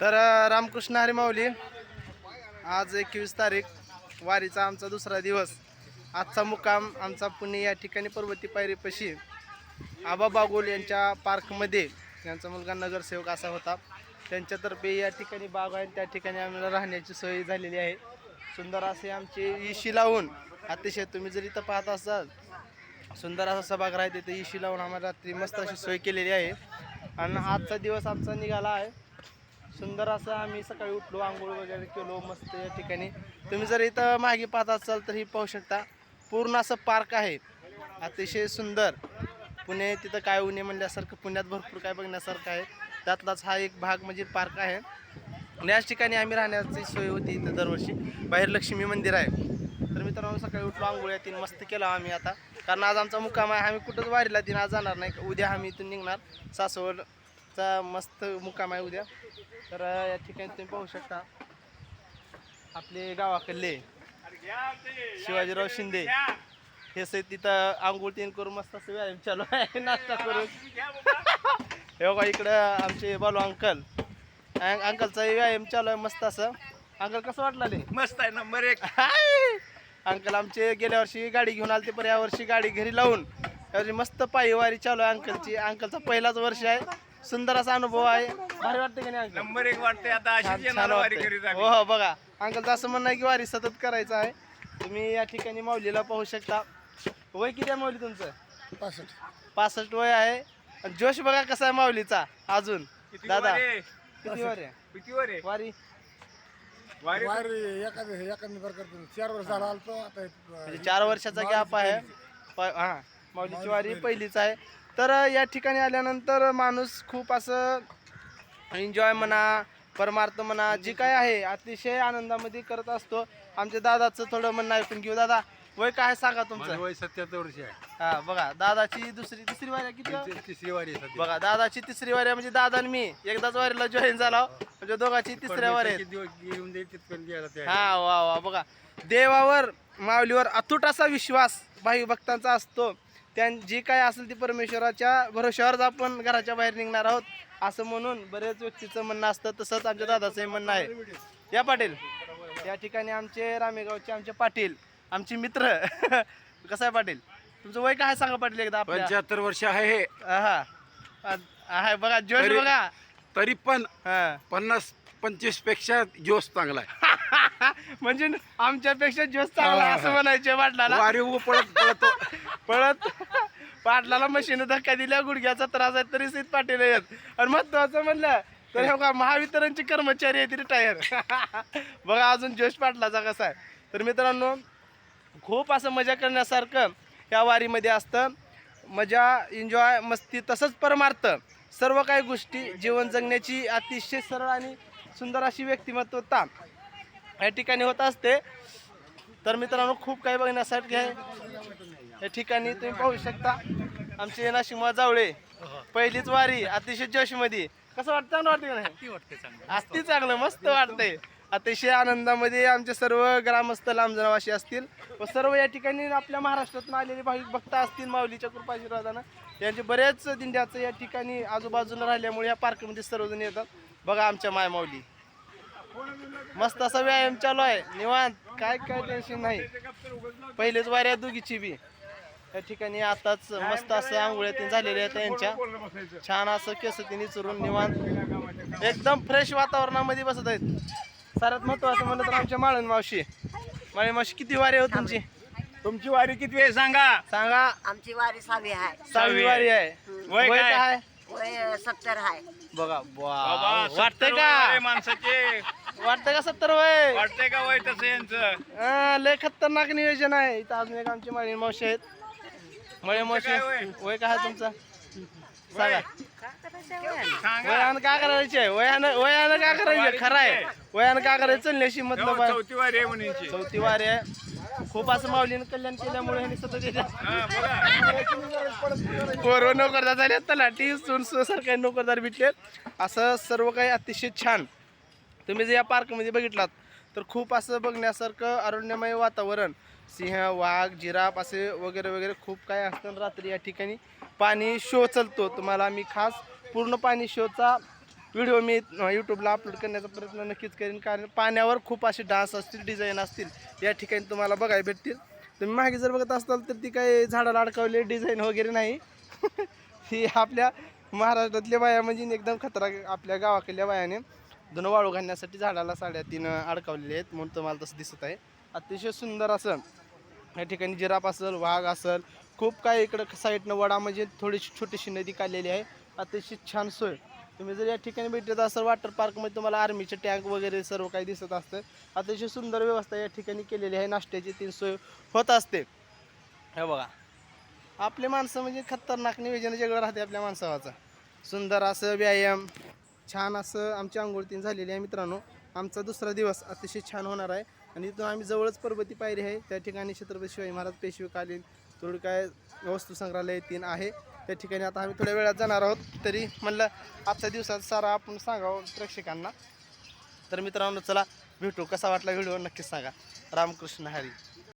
तर रामकृष्ण हरी माऊली आज एकवीस तारीख वारीचा आमचा दुसरा दिवस. आजचा मुक्काम आमचा पुणे या ठिकाणी पर्वती पायरीपाशी आबा बागोल यांच्या पार्कमध्ये. यांचा मुलगा नगरसेवक असा होता. त्यांच्यातर्फे या ठिकाणी बाग आहे त्या ठिकाणी आम्हाला राहण्याची सोय झालेली आहे. सुंदर असे आमचे इशी लावून अतिशय तुम्ही जर इथं पाहत असाल सुंदर असा सभागृह आहे. तिथे इशी लावून आम्हाला रात्री मस्त अशी सोय केलेली आहे. आणि आजचा दिवस आमचा निघाला आहे. सुंदर असं आम्ही सकाळी उठलो आंघोळ वगैरे केलो मस्त या ठिकाणी. तुम्ही जर इथं मागे पाहत असाल तर ही पाहू शकता पूर्ण असं पार्क आहे. अतिशय सुंदर. पुणे तिथं काय उणे म्हणल्यासारखं पुण्यात भरपूर काय बघण्यासारखं आहे. त्यातलाच हा एक भाग म्हणजे पार्क आहे. आणि याच ठिकाणी आम्ही राहण्याची सोय होती इथं दरवर्षी. बाहेर लक्ष्मी मंदिर आहे. तर मित्रांनो सकाळी उठलो आंघोळ्या तीन मस्त केला आम्ही आता. कारण आज आमचा मुक्काम आहे आम्ही कुठंच वारीला तीन आज जाणार नाही. उद्या आम्ही इथून निघणार. सासवडचा मस्त मुक्काम आहे उद्या. तर या ठिकाणी तुम्ही पाहू शकता आपले गावाकडले शिवाजीराव शिंदे. हे सहित तिथं आंघोळ तीन करून मस्त असं व्यायाम चालू आहे नाश्ता करून. हे बघा इकडं आमचे बालू अंकल. अंकलचा व्यायाम चालू आहे मस्त असं. अंकल कसं वाटलं रे? मस्त आहे नंबर एक! अंकल आमचे गेल्या वर्षी गाडी घेऊन आलते पण या वर्षी गाडी घरी लावून. यावर्षी मस्त पायीवारी चालू आहे अंकलची. अंकलचा पहिलाच वर्ष आहे. सुंदर असा अनुभव आहे. भारी वाटते की नाही अंकल? नंबर एक वाटते आता छान अशीच छान येणार वारी वाटतंय. करीत हो आम्ही. हो बघा. अंकलचं असं म्हणणं आहे की वारी सतत करायचं आहे. तुम्ही या ठिकाणी माऊलीला पाहू शकता. वय किती आहे माऊली तुमचं? पासष्ट. वय आहे. आणि जोश बघा कसा आहे माऊलीचा अजून. किती दादा वारी? किती वर? आहे किती वर? आहे वारी वारी वारी एखाद्या एखाद्या प्रकार चार वर्ष झाला आलतो आता एक, म्हणजे चार वर्षाचा गॅप आहे. प- हा माऊलीची वारी पहिलीच आहे. तर या ठिकाणी आल्यानंतर माणूस खूप असं एन्जॉय म्हणा परमार्थ म्हणा जी काय आहे अतिशय आनंदामध्ये करत असतो. आमच्या दादाचं थोडं म्हणणं ऐकून घेऊ दादा वय काय सांगा माझं तुमचं वय सत्याहत्तर वर्ष आहे. हा बघा दादाची दुसरी तिसरी वारी आहे किती आहे? ती- तिसरी वारी आहे सध्या. बघा दादाची तिसरी वारी आहे म्हणजे दादा आणि मी एकदाच वारीला जॉईन झाला. म्हणजे दोघांची तिसऱ्या वारी आहेत. किती दिवस येऊन देईल तिथपर्यंत गेला ते हा वा वा बघा. देवावर माऊलीवर अतूट असा विश्वास भाई भक्तांचा असतो. त्यां जी काय असेल ती परमेश्वराच्या भरोश्यावरच आपण घराच्या बाहेर निघणार आहोत असं म्हणून बरेच व्यक्तीचं म्हणणं असतं तसंच आमच्या दादाचंही म्हणणं आहे. या पाटील या ठिकाणी आमचे रामेगावचे आमचे पाटील आमचे मित्र. कसं आहे पाटील? तुमचं वय काय सांगा पाटील एकदा पंच्याहत्तर वर्ष आहे हा. आहे. बघा जोश बघा. तरी पण हा. पन्नास पंचवीसपेक्षा जोश चांगला आहे. म्हणजे आमच्यापेक्षा जोश चांगला असं म्हणायचे पळत पळतो पळत पाटलाला मशीन धक्का दिल्या गुडघ्याचा त्रास आहे तरी सीत पाटील येत आणि महत्वाचं म्हणलं तर हे का महावितरणचे कर्मचारी आहेत रिटायर. बघा अजून जोश पाटलाचा कसा आहे. तर मित्रांनो खूप असं मजा करण्यासारखं या वारीमध्ये असतं. मजा एन्जॉय मस्ती तसंच परमार्थ. सर्व काही गोष्टी जीवन जगण्याची अतिशय सरळ आणि सुंदर अशी व्यक्तिमत्वता या ठिकाणी होत असते. तर मित्रांनो खूप काही बघण्यासाठी आहे. या ठिकाणी तुम्ही पाहू शकता आमचे नाशिकमा जावळे पहिलीच वारी अतिशय जोशमध्ये. कसं वाटतं? चांगलं वाटतं का नाही? असती चांगलं. मस्त वाटतंय. अतिशय आनंदामध्ये आमचे सर्व ग्रामस्थ लांबजनावाशी असतील. व सर्व या ठिकाणी आपल्या महाराष्ट्रातून आलेले भाविक भक्त असतील माऊलीच्या कृपाशीर्वादानं यांचे बरेच दिंड्याचं या ठिकाणी आजूबाजूला राहिल्यामुळे या पार्कमध्ये सर्वजण येतात. बघा आमच्या माय माऊली. मस्त असा व्यायाम चालू आहे. निवांत. काय काय टेन्शन नाही. पहिलेच वाऱ्या दोघीची बी. या ठिकाणी आताच मस्त असं आंघोळ्या तीन झालेल्या आहेत त्यांच्या छान असं केस तिने चुरून निवांत एकदम फ्रेश वातावरणामध्ये बसत आहेत. सर्वात महत्वाचं म्हणलं तर आमच्या माळण मावशी. माळी मावशी किती वारी हो तुमची? तुमची वारी किती आहे सांगा. सांगा. आमची वारी सहावी आहे. सहावी वारी आहे. वय काय? काय? वय सत्तर आहे. बघा. वाटतंय का? माणसाचे. वाटतंय का सत्तर वय? वाटतंय का वय तसं यांचं? हा, लय खतरनाक नियोजन आहे. इथं अजून एक आमची माळी मावशी आहेत. मळे काय वय? काय तुमचं? सांगा. सांगा. वयानं काय करायचे वयानं वयानं काय करायचे खरं आहे. वयानं काय करायचं? चलण्याशी मतलब आहे चौथी वारी आहे चौथी वारी आहे. खूप असं माऊलीनं कल्याण केल्यामुळे ह्यांनी सतत हा. पोरव नोकरदार झाले तलाठी सून सरकारी नोकरदार भेटले असं सर्व काही अतिशय छान. तुम्ही जर या पार्कमध्ये बघितलात तर खूप असं बघण्यासारखं अरण्यमय वातावरण. सिंह वाघ जिराफ असे वगैरे वगैरे खूप काय असतं आणि रात्री या ठिकाणी पाणी शो चालतो. तुम्हाला मी खास पूर्ण पाणी शोचा व्हिडिओ मी यूट्यूबला अपलोड करण्याचा प्रयत्न नक्कीच करेन. कारण पाण्यावर खूप असे डान्स असतील डिझाईन असतील या ठिकाणी तुम्हाला बघायला भेटतील. तुम्ही मागे जर बघत असाल तर ती काही झाडाला अडकवले डिझाईन वगैरे नाही. ही आपल्या महाराष्ट्रातल्या बाया म्हणजे एकदम खतरा आपल्या गावाकडल्या बायाने. दोन वाळू घालण्यासाठी झाडाला साड्या तीन अडकवलेले आहेत म्हणून तुम्हाला तसं दिसत आहे. अतिशय सुंदर असं या ठिकाणी जिराफ असेल वाघ असेल खूप काय इकडं साईडनं वडा म्हणजे थोडीशी छोटीशी नदी काढलेली आहे. अतिशय छान सोय. तुम्ही जर या ठिकाणी भेटत असाल वॉटर पार्कमध्ये तुम्हाला आर्मीचे टँक वगैरे सर्व काही दिसत असतं. अतिशय सुंदर व्यवस्था या ठिकाणी केलेली आहे. नाश्त्याची तीन सोय होत असते. हे बघा. आपले माणसं म्हणजे खतरनाक निवेदन वेगळं राहते आपल्या माणसावाचं सुंदर असं व्यायाम. छान असं आमची आंघोळ तीन झालेली आहे मित्रांनो. आमचा दुसरा दिवस अतिशय छान होणार आहे. आणि इथून आम्ही जवळच पर्वती पायरी आहे. त्या ठिकाणी छत्रपती शिवाजी महाराज पेशवेकालीन थोडी काय वस्तू संग्रहालय तीन आहे. त्या ठिकाणी आता आम्ही थोड्या वेळात जाणार आहोत. तरी म्हणलं आजच्या दिवसात सारा आपण सांगावं प्रेक्षकांना. तर मित्रांनो चला भेटू. कसा वाटला व्हिडिओ नक्कीच सांगा. रामकृष्ण हरी.